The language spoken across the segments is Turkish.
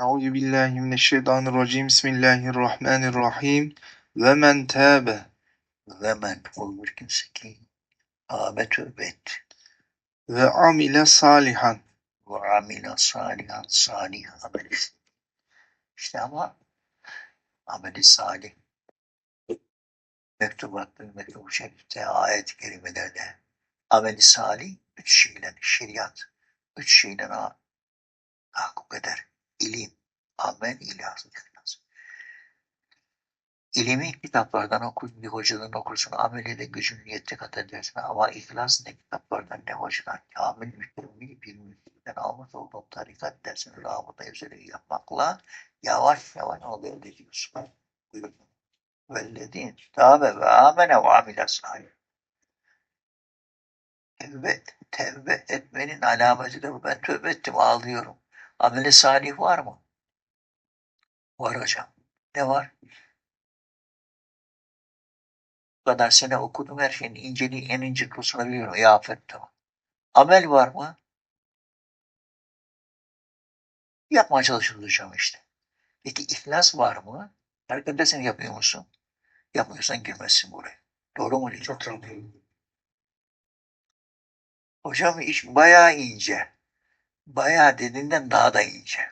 Euzu billahi mineşşeytanirracim. Bismillahirrahmanirrahim. Ve men tâbe ve men ol bir kimse ki tâbe tövbe etti ve amile salihan ve amile salihan salih amel. İşte ama ameli salih mektubatta, mektubu şerifte, ayet-i kerimelerde ameli salih üç şeyle şeriat, üç şeyle tahakkuk eder. İlim, amel, ilah. İlimi kitaplardan okur, bir hocadan okursun, ameliyle gücün niyette kat edersin. Ama ihlas ne kitaplardan ne hocadan, kamil mükemmel bir mülkten almış olduğun tarikat dersini rabıta üzere yapmakla yavaş yavaş onu elde ediyorsun. Buyurun. Vellediğin tâbe ve amene ve amile sahip. Tevbe, tevbe etmenin alameti de bu. Ben tövbe ettim ağlıyorum. Ameli salih var mı? Var hocam. Ne var? Bu kadar sene okudum her şeyin inceliği en ince kursuna biliyorum. Ya aferin tamam. Amel var mı? Yapmaya çalışıyoruz hocam işte. Peki ihlas var mı? Herkese sen yapıyor musun? Yapmıyorsan girmezsin buraya. Doğru mu? Çok çok Hocam iş bayağı ince. Bayağı dediğinden daha da ince.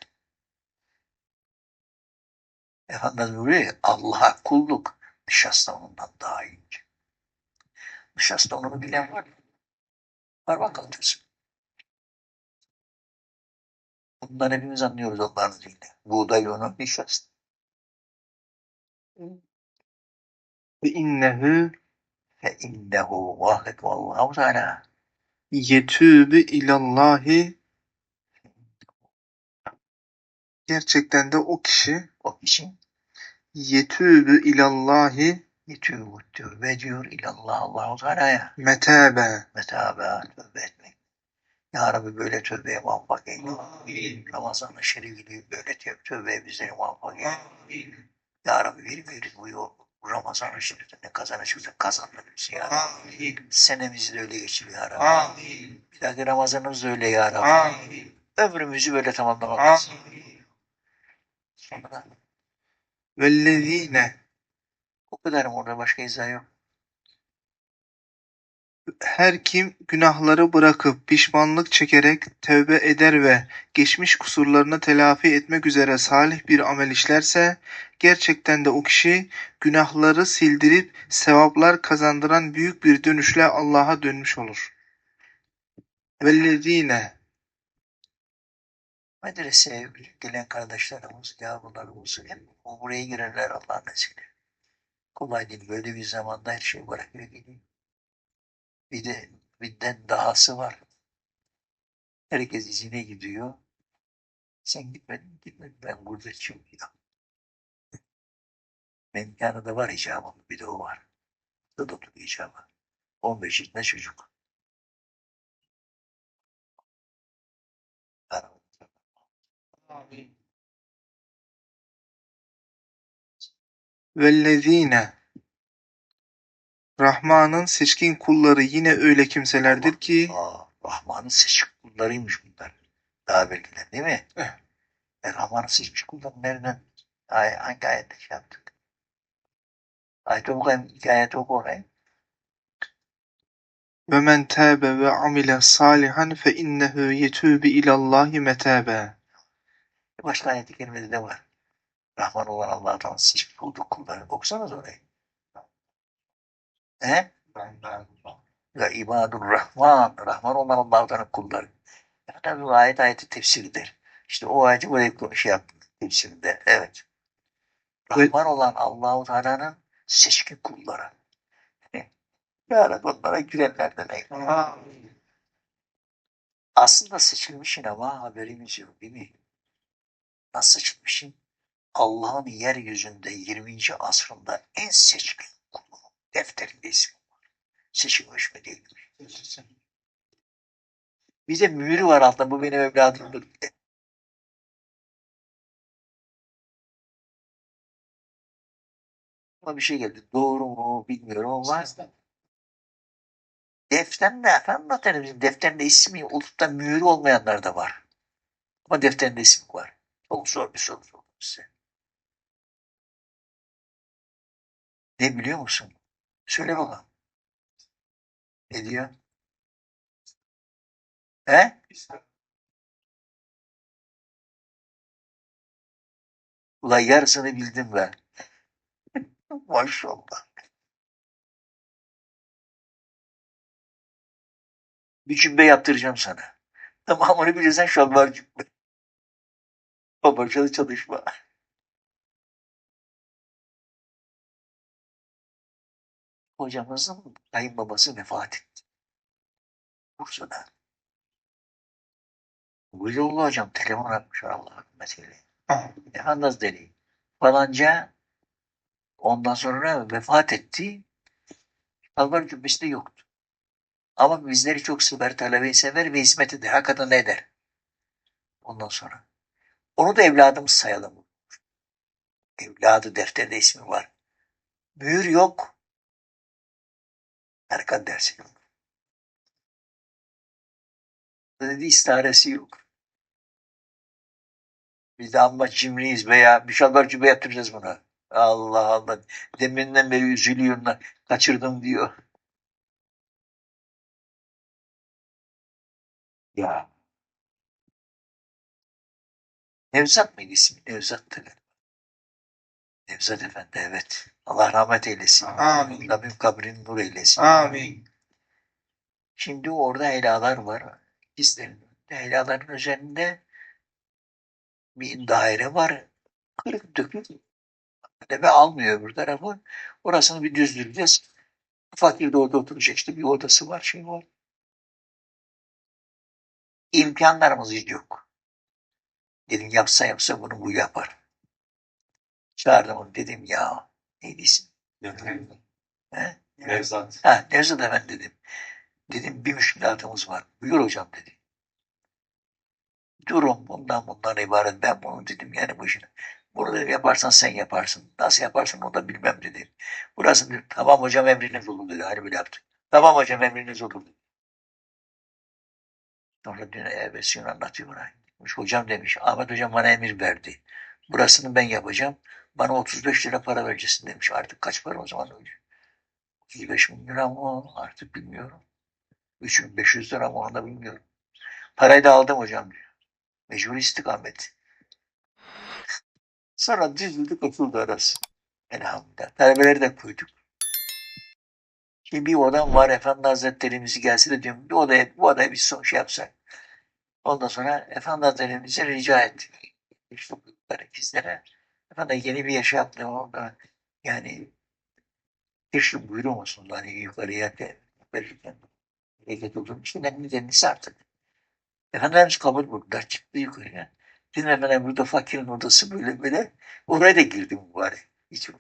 Efendimiz buyuruyor Allah'a kulluk nişasta ondan daha ince. Nişasta onu bilen var mı? Var bakalım kızım. Bundan hepimiz anlıyoruz onların dilini. Buğday unu nişasta. ve innehu Fe innehu vahid vallahu teala. yetûbü ilallahi gerçekten de o kişi O kişi yetûbü ilallahi yetûbu tövbe ediyor ilallah Allahu Teala'ya. metâbe Metabe tövbe etmek. Ya Rabbi böyle tövbeye muvaffak eyle. Ramazan-ı Şerif'i böyle tö- tövbeye bizleri muvaffak eyle. Ya Rabbi bir verir bu yol. Ramazan-ı Şerif'te ne kazanacaksa kazandır bizi ya Rabbi. Senemizi de öyle geçir ya Rabbi. Bir dahaki Ramazanımız da öyle ya Rabbi. Ömrümüzü böyle tamamlamak lazım. Sonra vellezîne o kadar mı orada başka izah yok. her kim günahları bırakıp pişmanlık çekerek tevbe eder ve geçmiş kusurlarını telafi etmek üzere salih bir amel işlerse gerçekten de o kişi günahları sildirip sevaplar kazandıran büyük bir dönüşle Allah'a dönmüş olur. Vellezine Medreseye gelen kardeşlerimiz, yavrularımız hep buraya girerler Allah'ın izniyle. Kolay değil. Böyle bir zamanda her şey bırakıyor gidiyor. Bir de birden dahası var. Herkes izine gidiyor. Sen gitmedin, gitmedin. Ben burada çünkü ya. Benim yanında var icabım. Bir de o var. O da oturuyor icabı. 15 yaşında çocuk. Vellezine Rahman'ın seçkin kulları yine öyle kimselerdir ki Rahman'ın seçmiş kullarıymış bunlar. Daha belkiler değil mi? Evet. E, Rahman'ın seçmiş kulları nereden? Ay, hangi ayette şey yaptık? Ayet okuyayım, iki ayet oku orayı. ve men tâbe ve amile salihan fe innehu yetûbü ilallahi metâbe. Başka ayet-i kerimede de var. Rahman olan Allah'tan seçmiş olduğu kulları. Okusanız orayı. He? Ve ibadur Rahman. Rahman olan Allah'tan kulları. Yani bu ayet ayeti tefsiridir. İşte o ayeti böyle bir şey yaptım tefsirinde. Evet. Rahman olan Allahu Teala'nın seçkin kulları. Ya Rabbi onlara girenlerden eyle. Aslında seçilmişsin ama haberimiz yok değil mi? Nasıl seçilmişsin? Allah'ın yeryüzünde 20. asrında en seçkin kulunun defterinde ismi var. Seçilmiş mi değil mi? Bir de mühürü var altta bu benim evladımdır diye. Ama bir şey geldi. Doğru mu bilmiyorum ama defterinde efendim zaten bizim defterinde ismi olup da mühürü olmayanlar da var. Ama defterinde ismi var. Çok zor bir soru sordum size. Ne biliyor musun? Söyle bakalım. Ne diyor? He? Ulan yarısını bildim ben. Maşallah. Bir cümle yaptıracağım sana. Tamamını bilirsen şalvar cümle. Babacalı çalışma. Hocamızın kayınbabası vefat etti. Bursa'da. Buyurullu hocam telefon atmış Allah rahmet eylesin. Efendim Hazretleri falanca ondan sonra vefat etti. Şalvar cübbesi de yoktu. Ama bizleri çok sever, talebeyi sever ve hizmet eder. Hakikaten ne eder? Ondan sonra. Onu da evladımız sayalım. Evladı defterde ismi var. Mühür yok. Erkan dersi yok. Dedi istaresi yok. Biz de amma cimriyiz veya bir şalvar cübbe yaptıracağız buna. Allah Allah. Deminden beri üzülüyor. Kaçırdım diyor. Ya. Nevzat mıydı ismi? Nevzat'tı galiba. Nevzat Efendi evet. Allah rahmet eylesin. Amin. Rabbim kabrini nur eylesin. Amin. Şimdi orada helalar var. Önünde. Helaların üzerinde bir daire var. Kırık dökük. Tebe almıyor öbür tarafı. Orasını bir düzdüreceğiz. Fakir de orada oturacak işte bir odası var şey var. İmkanlarımız hiç yok. Dedim yapsa yapsa bunu bu yapar. Çağırdım onu dedim ya neydi isim? He? Nevzat. Ha, Nevzat Efendi dedim. Dedim bir müşkilatımız var. Buyur hocam dedi. Durum bundan bundan ibaret. Ben bunu dedim yani bu işini. Bunu dedim yaparsan sen yaparsın. Nasıl yaparsın onu da bilmem dedim. Burası dedim, tamam hocam emriniz olur dedi. Hani böyle yaptık. Tamam hocam emriniz olur dedi. Sonra dün evvelsi gün anlatıyor bana. Demiş, hocam demiş Ahmet hocam bana emir verdi. Burasını ben yapacağım. Bana 35 lira para vereceksin demiş. Artık kaç para o zaman öyle? 35 bin lira mı artık bilmiyorum. 3500 lira mı onu da bilmiyorum. Parayı da aldım hocam diyor. Mecbur istikamet. Sonra düzüldük oturdu arası. Elhamdülillah. Talebeleri de koyduk. Şimdi bir odam var Efendi Hazretlerimizi gelse de diyorum bir odaya, bu odaya bir son şey yapsak. Ondan sonra Efendi Hazretlerimize rica ettik. İşte ikizlere. Efendim yeni bir yaşa yaptım orada. Yani keşke buyuruyor musunuz hani yukarıya verirken hareket olur. İşte ne nedenlisi artık. Efendimiz kabul buldular. Çıktı yukarıya. Efendim burada fakirin odası böyle böyle. Oraya da girdim bari. Hiç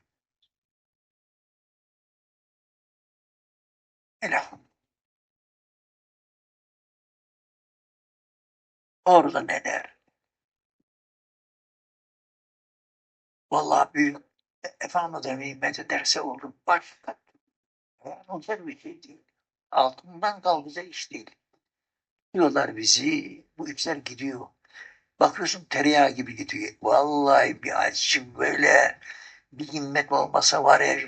Elhamdülillah. Orada neler? Vallahi büyük efendim himmet ederse olur. Başka yani olacak bir şey değil. Altından kalkacak iş değil. Diyorlar bizi, bu ipler gidiyor. Bakıyorsun tereyağı gibi gidiyor. Vallahi bir acı böyle bir himmet olmasa var ya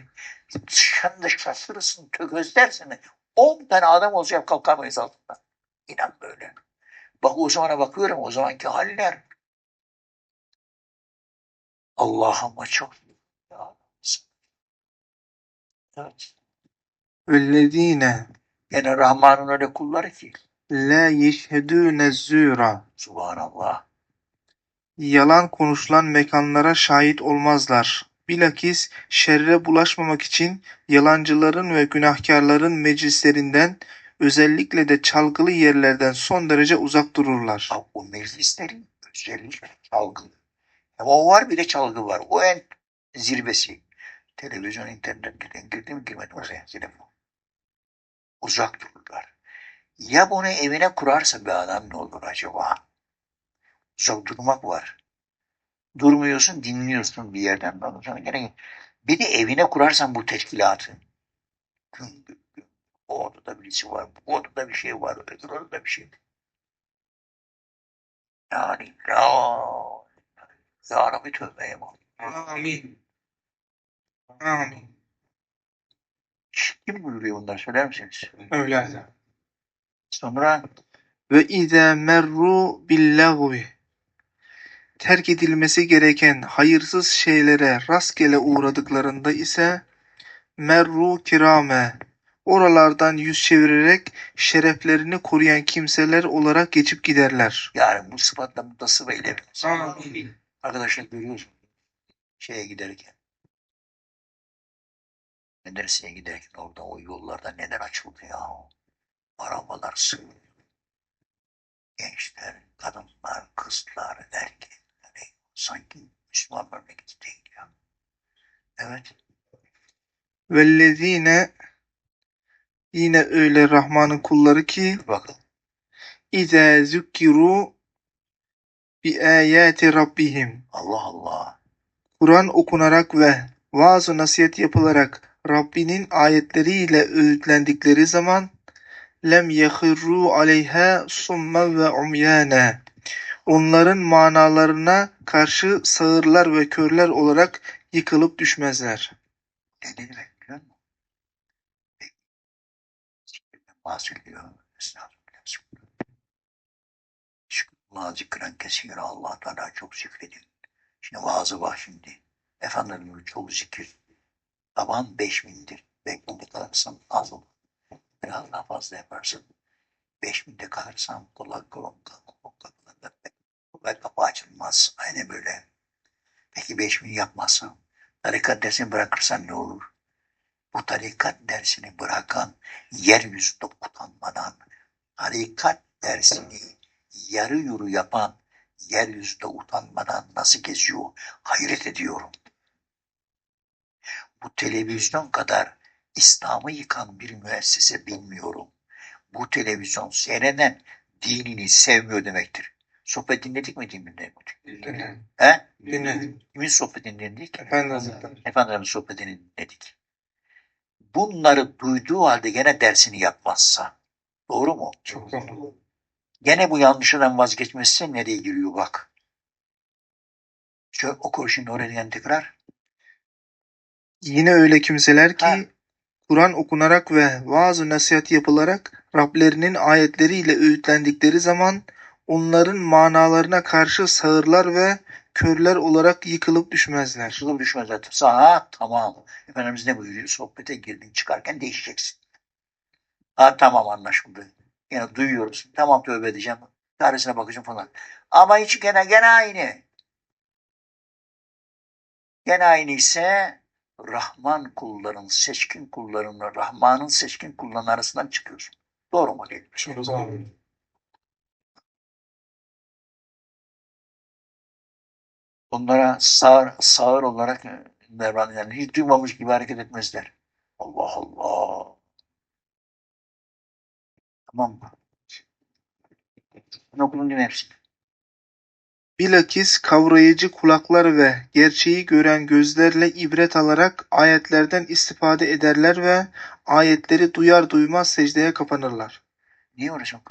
sen de şaşırırsın, tökezlersin. 10 tane adam olacak kalkamayız altından. İnan böyle. Bak o zamana bakıyorum o zamanki haller. Allah'ıma çok ya. Evet. Vellezine Gene Rahman'ın öyle kulları ki. la yeşhedûne zûra. Subhanallah. Yalan konuşulan mekanlara şahit olmazlar. Bilakis şerre bulaşmamak için yalancıların ve günahkarların meclislerinden özellikle de çalgılı yerlerden son derece uzak dururlar. Bak o meclislerin özellikle çalgı. Ama o var bir de çalgı var. O en zirvesi. Televizyon, internetten girdi mi girmedi oraya. Uzak dururlar. Ya bunu evine kurarsa bir adam ne olur acaba? Uzak durmak var. Durmuyorsun, dinliyorsun bir yerden. Sonra gene bir de evine kurarsan bu teşkilatı. Gün. O odada birisi var, bu odada bir şey var, öbür odada bir şey. Yani la Ya Rabbi tövbe yapalım. Amin. Amin. Kim buyuruyor bunları söyler misiniz? Öyle. Sonra Ve izâ merru billagvi. Terk edilmesi gereken hayırsız şeylere rastgele uğradıklarında ise merru kirame. Oralardan yüz çevirerek şereflerini koruyan kimseler olarak geçip giderler. yani bu sıfatla muttasıf eylemeyiz. Arkadaşlar görüyorsun. Şeye giderken. Medreseye giderken orada o yollarda neler açıldı ya. Arabalar sığıyor. Gençler, kadınlar, kızlar, erkekler. Sanki Müslüman memleketi değil ya. Evet. Vellezine yine öyle Rahman'ın kulları ki bakalım. İzâ zükkiru bi ayati rabbihim. Allah Allah. Kur'an okunarak ve vaaz nasihat yapılarak Rabbinin ayetleriyle öğütlendikleri zaman lem yehirru aleyha summen ve umyane. Onların manalarına karşı sağırlar ve körler olarak yıkılıp düşmezler. Ne bahsediyor. Estağfurullah. Şükürullah zikren kesir. Allah Teala çok zikredin. Şimdi vaazı var şimdi. Efendimiz çok zikir. Taban beş bindir. Beş binde kalırsan az olur. Biraz daha fazla yaparsın. Beş binde kalırsan kulak kulak kulak ve kapı açılmaz. Aynen böyle. Peki beş bin yapmazsan tarikat dersini bırakırsan ne olur? Bu tarikat dersini bırakan yeryüzünde utanmadan tarikat dersini yarı yuru yapan yeryüzünde utanmadan nasıl geziyor? Hayret ediyorum. Bu televizyon kadar İslam'ı yıkan bir müessese bilmiyorum. Bu televizyon seyreden dinini sevmiyor demektir. Sohbet dinledik mi dinlemedik? Dinle. He? Dinle. Kimin sohbetini dinledik? Efendi Hazretleri. Efendimiz'in sohbetini dinledik. Bunları duyduğu halde gene dersini yapmazsa. Doğru mu? Çok doğru. Gene bu yanlışından vazgeçmezse nereye giriyor bak. Şöyle okur şimdi oraya tekrar. Yine öyle kimseler ki Ha. Kur'an okunarak ve vaaz nasihat yapılarak Rablerinin ayetleriyle öğütlendikleri zaman onların manalarına karşı sağırlar ve körler olarak yıkılıp düşmezler. Sılım düşmez zaten. Saat tamam. Efendimiz ne buyuruyor? Sohbete girdin çıkarken değişeceksin. Ha tamam anlaşıldı. Yine duyuyoruz. Tamam tövbe edeceğim. Çaresine bakacağım falan. Ama hiç gene gene aynı. Gene aynı ise Rahman kulların, seçkin kullarının, Rahman'ın seçkin kulların arasından çıkıyorsun. Doğru mu değil mi? Şöyle Onlara sağır, sağır olarak e, davran yani hiç duymamış gibi hareket etmezler. Allah Allah. Tamam mı? Ben okudum değil mi hepsini? Bilakis kavrayıcı kulaklar ve gerçeği gören gözlerle ibret alarak ayetlerden istifade ederler ve ayetleri duyar duymaz secdeye kapanırlar. Niye uğraşmak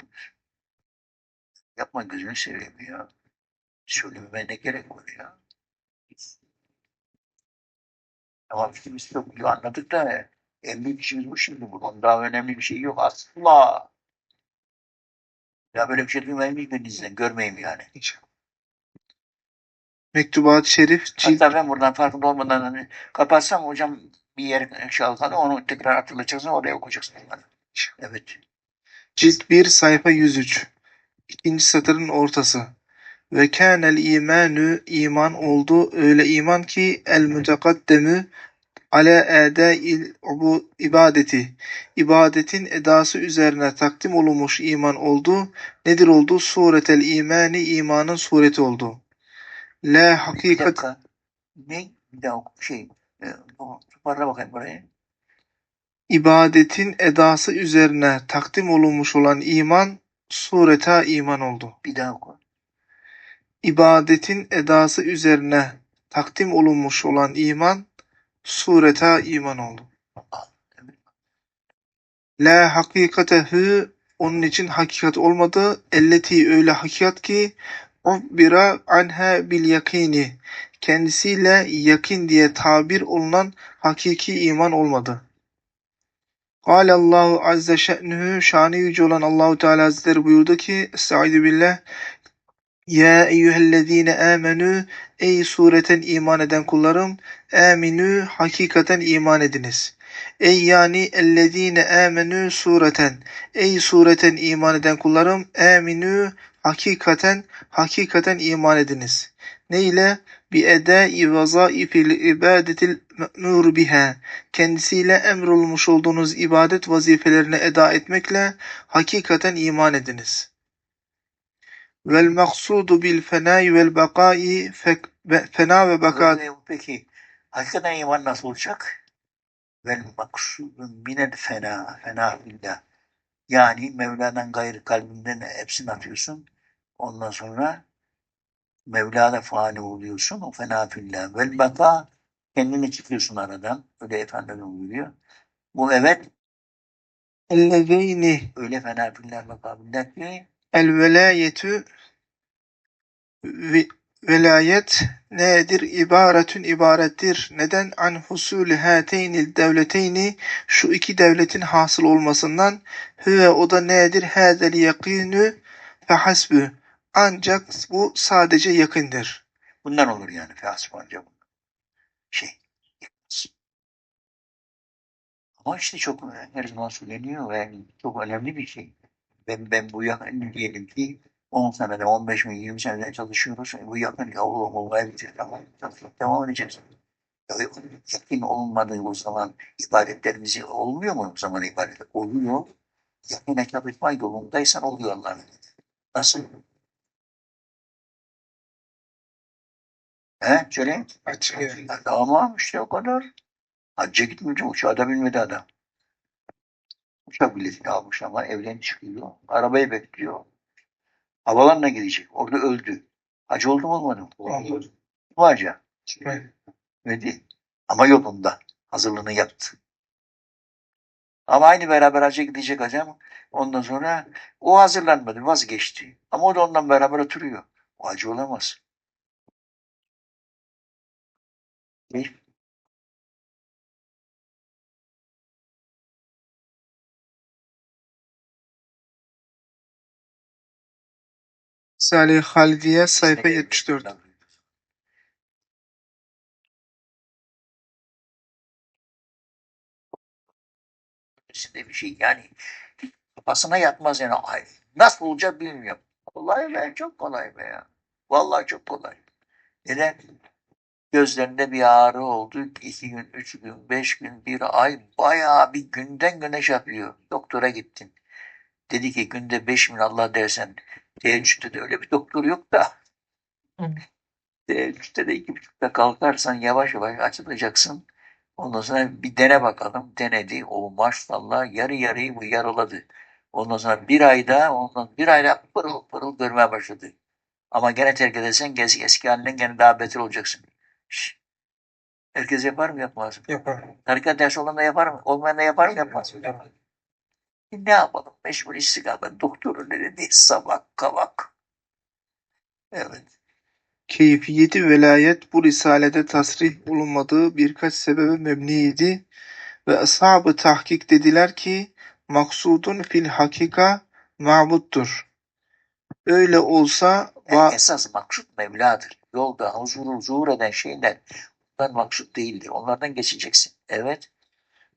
Yapma gözünü seveyim ya. Söylememe ne gerek var ya? Tamam fikrimiz çok iyi anladık da en büyük işimiz bu şimdi. Bunun daha önemli bir şey yok asla. Ya böyle bir şey duymayayım hiçbirinizden görmeyeyim yani. İnşallah. Mektubat-ı Şerif cilt Hatta ben buradan farkında olmadan hani kapatsam hocam bir yer çalkalı onu tekrar hatırlatacaksın oraya okuyacaksın. Evet. Cilt 1 sayfa 103. İkinci satırın ortası. Ve kânel imanü iman oldu öyle iman ki el mütekaddemü ale edâil ubu- ibadeti. İbadetin edası üzerine takdim olunmuş iman oldu. Nedir oldu? Suretel imani imanın sureti oldu. La hakikat. Ne? Bir daha oku. Şey. E, toparla bakayım burayı. ibadetin edası üzerine takdim olunmuş olan iman sureta iman oldu. Bir daha oku. İbadetin edası üzerine takdim olunmuş olan iman sureta iman oldu. La hakikatehu onun için hakikat olmadı. Elleti öyle hakikat ki ubbira anha bil yakini. Kendisiyle yakin diye tabir olunan hakiki iman olmadı. Kâle Allahu azze şe'nühü şanı yüce olan Allahu Teala Hazretleri buyurdu ki Estaizu billah Ya eyyühellezine amenü Ey sureten iman eden kullarım Aminü hakikaten iman ediniz. Ey yani ellezine amenü sureten Ey sureten iman eden kullarım Aminü hakikaten hakikaten iman ediniz. Ne ile? Bi edai vazaifil ibadetil me'mur biha kendisiyle emrolmuş olduğunuz ibadet vazifelerini eda etmekle hakikaten iman ediniz. Vel maksudu bil fenai vel bakai fena ve baka Peki hakikaten iman nasıl olacak? Vel maksudun minel fena, fena billah. Yani Mevla'dan gayrı kalbinden hepsini atıyorsun. Ondan sonra Mevla'da fani oluyorsun. O fena fillah. Vel baka kendini çıkıyorsun aradan. Öyle Efendimiz buyuruyor. Bu evet ellezeyni öyle fena fillah baka billah ki el velayetü ve- velayet nedir? İbaretün ibarettir. Neden? An husulü hateynil devleteyni şu iki devletin hasıl olmasından hüve o da nedir? Hazel yakinu fe hasbü. Ancak bu sadece yakındır. bundan olur yani. Fehasbanca bu. Şey. yıkmaz. Ama işte çok her zaman söyleniyor ve çok önemli bir şey. Ben, ben bu yakın diyelim ki 10 senede, 15 mi, 20 senede çalışıyoruz. Bu yakın ya Allah Allah bitir. Tamam, çalışıp devam edeceğiz. Ya, yakın olmadığı o zaman ibadetlerimizi olmuyor mu o zaman ibadet? Oluyor. Yakına çalışma yolundaysan oluyor Allah'ın. Nasıl? He? Söyle. Açık. Tamam işte o kadar. Hacca gitmeyince uçağa da binmedi adam. Uçak biletini almış ama evden çıkıyor. Arabayı bekliyor. Havalanla gidecek. Orada öldü. Hacı oldu mu olmadı mı? Bu hacı. Dedi. Ama yolunda. Hazırlığını yaptı. Ama aynı beraber hacca gidecek hocam. Ondan sonra o hazırlanmadı. Vazgeçti. Ama o da ondan beraber oturuyor. O hacı olamaz. Değil. Halidiye sayfa 74. Ötesinde bir şey yani kafasına yatmaz yani. Ay, nasıl olacak bilmiyorum. Kolay be çok kolay be ya. Vallahi çok kolay. Neden? Gözlerinde bir ağrı oldu. iki gün, üç gün, beş gün, bir ay bayağı bir günden güne şey yapıyor. Doktora gittin. Dedi ki günde beş bin Allah dersen teheccüde de öyle bir doktor yok da. Teheccüde de iki buçukta kalkarsan yavaş yavaş açılacaksın. Ondan sonra bir dene bakalım. Denedi. O maşallah yarı yarıyı bu yaraladı. Ondan sonra bir ayda ondan bir ayda pırıl pırıl görmeye başladı. Ama gene terk edersen eski, eski halinden gene daha beter olacaksın. Şş. Herkes yapar mı yapmaz mı? Yapar. Tarikat dersi olan da yapar mı? Olmayan da yapar mı yapmaz mı? Yapar. Ne yapalım? Meşgul istikamet doktoru ne dedi? Sabah kavak. Evet. Keyfiyeti velayet bu risalede tasrih bulunmadığı birkaç sebebe mebniydi ve ashab-ı tahkik dediler ki maksudun fil hakika mabuttur. Öyle olsa Yani va- esas maksut Mevla'dır. Yolda huzuru zuhur eden şeyler bunlar maksut değildir. Onlardan geçeceksin. Evet.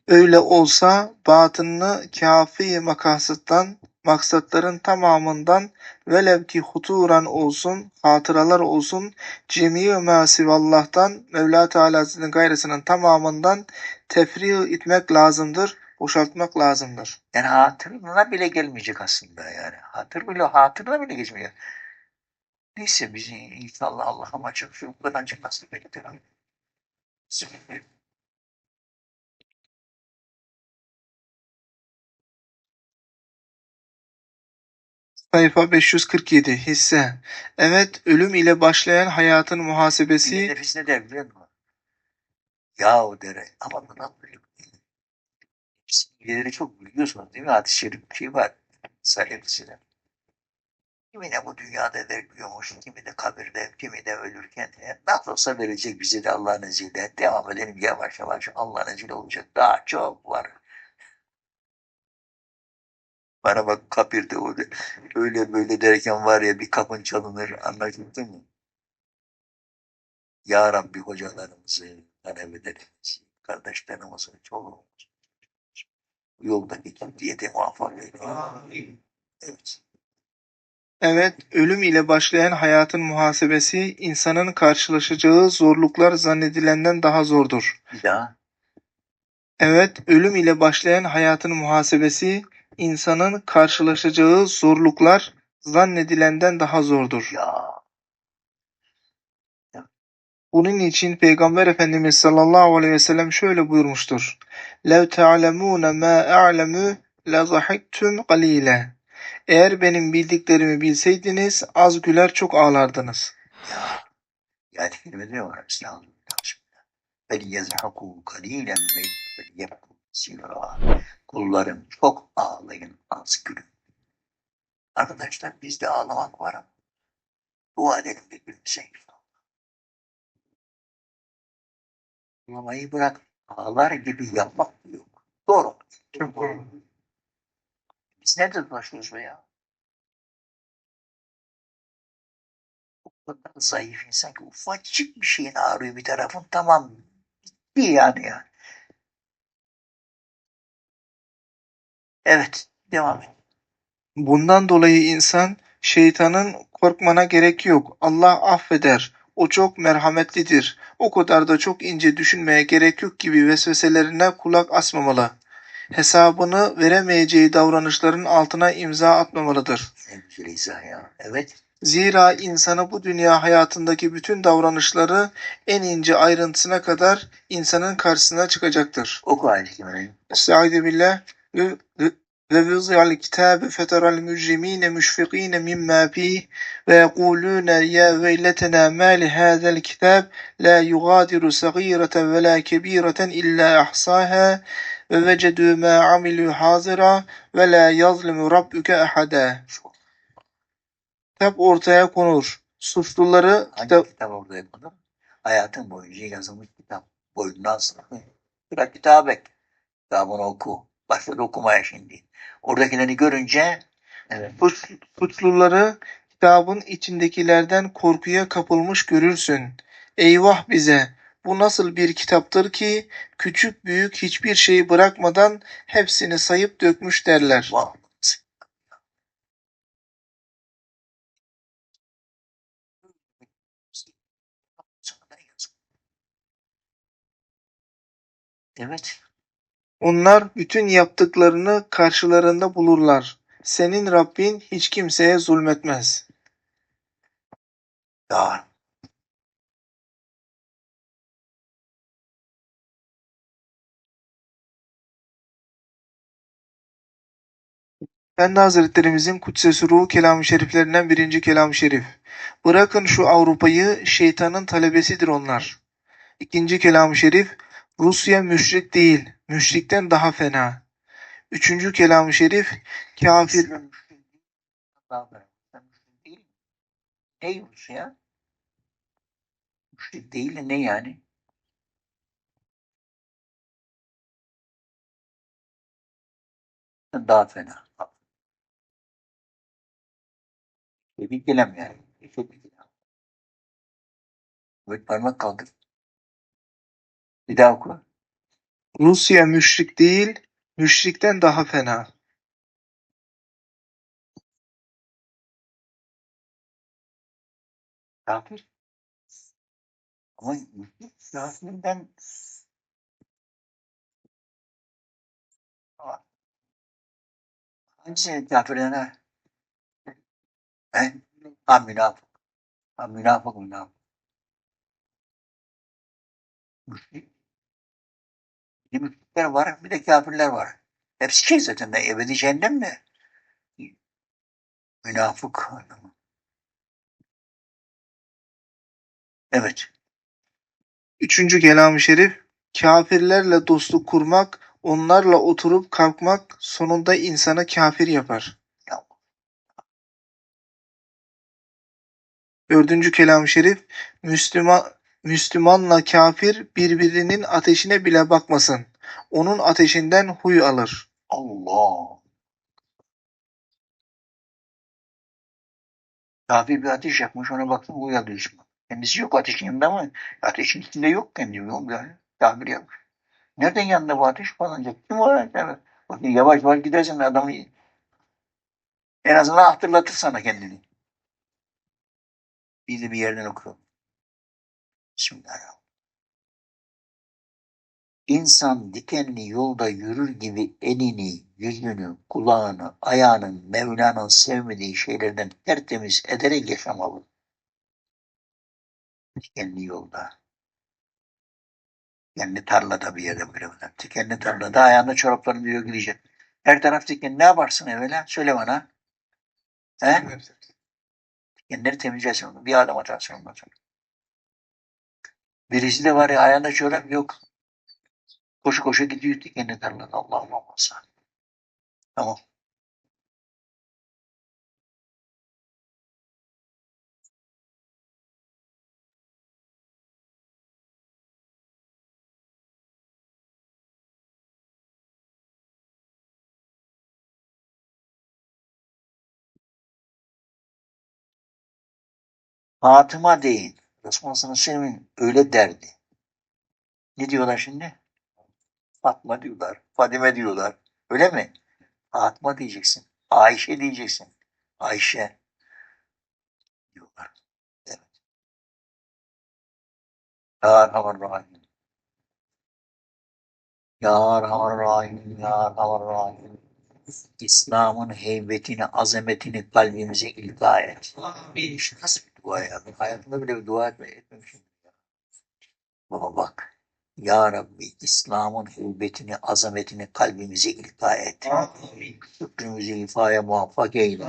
Öyle olsa batınını kafi makasıttan maksatların tamamından velev ki huturan olsun, hatıralar olsun, cemi masivallah'tan Mevla Teala Hazretleri'nin gayrısının tamamından tefrih etmek lazımdır, boşaltmak lazımdır. Yani hatırına bile gelmeyecek aslında yani. Hatır bile hatırına bile geçmiyor. Neyse biz inşallah Allah'a maçak şu kadarcık nasip etti. Sayfa 547 hisse. Evet, ölüm ile başlayan hayatın muhasebesi nefis ne der biliyor musun? Yahu der ama nasıl böyle? Bilgileri çok biliyorsunuz değil mi? Hadis-i şerif bir şey var. Sahihisine. Kimi de bu dünyada bekliyormuş, kimi de kabirde, kimi de ölürken. E, nasıl olsa verecek bize de Allah'ın izniyle. Devam edelim yavaş yavaş Allah'ın izniyle olacak. Daha çok var. Bana bak kabirde öyle, öyle böyle derken var ya bir kapın çalınır anlaşıldı mı? Ya Rabbi hocalarımızı, talebelerimizi, kardeşlerimizi, çoluğumuzu, yoldaki kimliğe de muvaffak eyle. Evet. Evet, ölüm ile başlayan hayatın muhasebesi insanın karşılaşacağı zorluklar zannedilenden daha zordur. Daha. Evet, ölüm ile başlayan hayatın muhasebesi insanın karşılaşacağı zorluklar zannedilenden daha zordur. Ya. Bunun için Peygamber Efendimiz sallallahu aleyhi ve sellem şöyle buyurmuştur. لَوْ تَعْلَمُونَ مَا أَعْلَمُ لَضَحِكْتُمْ قَلِيلًا Eğer benim bildiklerimi bilseydiniz az güler çok ağlardınız. Ya. Yani kelimede ne var? Estağfurullah. فَلْيَزْحَكُوا قَلِيلًا وَلْيَبْكُوا zira kullarım çok ağlayın az gülün. Arkadaşlar bizde ağlamak var ama dua edelim birbirimize şey inşallah. Ağlamayı bırak ağlar gibi yapmak yok. Doğru. Doğru. Biz nerede dolaşıyoruz be ya? O kadar zayıf insan ki ufacık bir şeyin ağrıyor bir tarafın tamam bitti yani yani. Evet devam et. Bundan dolayı insan şeytanın korkmana gerek yok. Allah affeder. O çok merhametlidir. O kadar da çok ince düşünmeye gerek yok gibi vesveselerine kulak asmamalı. Hesabını veremeyeceği davranışların altına imza atmamalıdır. İzah ya. Evet. Zira insanı bu dünya hayatındaki bütün davranışları en ince ayrıntısına kadar insanın karşısına çıkacaktır. Oku ayet-i kerimeyi. Estaizu billah ve vuziyal kitabe feteral mücrimine müşfikine mimma fih ve yekulune ya veyletena ma li hadal kitab la yugadiru sagireten ve la kebireten illa ahsaha ve vecedu ma amilu hazira ve la yazlimu rabbuke ahada. Kitap ortaya konur. Suçluları Hangi kitap kitap orada yapılır? Hayatın boyunca yazılmış kitap. Boyundan sonra. Bırak kitabı. Kitabını oku. Başladı okumaya şimdi. Oradakileri görünce evet. Suç, suçluları kitabın içindekilerden korkuya kapılmış görürsün. Eyvah bize! Bu nasıl bir kitaptır ki küçük büyük hiçbir şeyi bırakmadan hepsini sayıp dökmüş derler. Vah. Evet. Onlar bütün yaptıklarını karşılarında bulurlar. Senin Rabbin hiç kimseye zulmetmez. Ya. Efendi Hazretlerimizin Kudsesi Ruhu kelam-ı şeriflerinden birinci kelam-ı şerif. Bırakın şu Avrupa'yı şeytanın talebesidir onlar. İkinci kelam-ı şerif Rusya müşrik değil, müşrikten daha fena. Üçüncü kelam-ı şerif kafir emanet. Sen müşrik değil? Ne yani? Daha fena. Bir kelam yani. Çok bir kelam. Evet parmak kaldır. Bir daha oku. Rusya müşrik değil, müşrikten daha fena. Kafir. Ama müşrik kafirden hangisi kafirden ha? He? Ha münafık. Ha münafık münafık. Müşrik. Müşrikler var bir de kafirler var. Hepsi şey zaten de ebedi cehennem mi? Münafık. Evet. Üçüncü kelam-ı şerif kafirlerle dostluk kurmak, onlarla oturup kalkmak sonunda insanı kafir yapar. Ya. Dördüncü kelam-ı şerif Müslüman, Müslümanla kafir birbirinin ateşine bile bakmasın. Onun ateşinden huy alır. Allah. Kafir bir ateş yakmış ona baktım uyuyor düşman. Kendisi yok ateşin yanında ama ateşin içinde yok kendi yok yani. Kafir yakmış. Nereden yanında bu ateş falan diye. Kim var? Yani, bakın yavaş yavaş gidersen adamı en azından hatırlatır sana kendini. Bir de bir yerden okuyorum. Bismillahirrahmanirrahim. İnsan dikenli yolda yürür gibi elini, yüzünü, kulağını, ayağını Mevla'nın sevmediği şeylerden tertemiz ederek yaşamalı. Dikenli yolda. Dikenli tarlada bir yerde böyle böyle. Dikenli tarlada ayağında çoraplarını diyor gidecek. Her taraf diken. Ne yaparsın evvela? Söyle bana. He? Dikenleri temizlersin onu. Bir adım atarsın ondan sonra. Birisi de var ya ayağında çorap yok. Koşu koşu gidiyor dikenli tarlada. Allah'ım olmasa. Tamam. Fatıma deyin. Ve sellem'in öyle derdi. Ne diyorlar şimdi? Fatma diyorlar. Fadime diyorlar. Öyle mi? Fatma diyeceksin. Ayşe diyeceksin. Ayşe diyorlar. Evet. Ya Erhamer Rahim. Ya Erhamer Rahim. Ya Erhamer Rahim. İslam'ın heybetini, azametini kalbimize ilga et. İşte nasıl dua ya? Ben hayatımda bile bir dua etme, etmemişim. Baba bak. Ya Rabbi İslam'ın heybetini, azametini kalbimize ilga et. Şükrümüzü ifaya muvaffak eyle.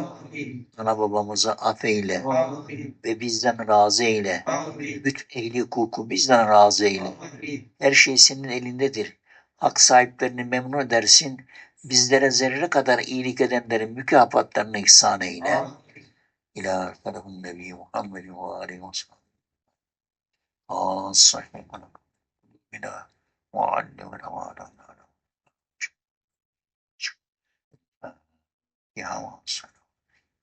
Ana babamızı affeyle. Ve bizden razı eyle. Bütün ehli hukuku bizden razı eyle. Her şey senin elindedir. Hak sahiplerini memnun edersin. Bizlere zerre kadar iyilik edenlerin mükafatlarını ihsan eyle. İlâ tarafın Nebi Muhammedin ve aleyhi ve sellem. As-sahih bina muallimina ve alâ Ya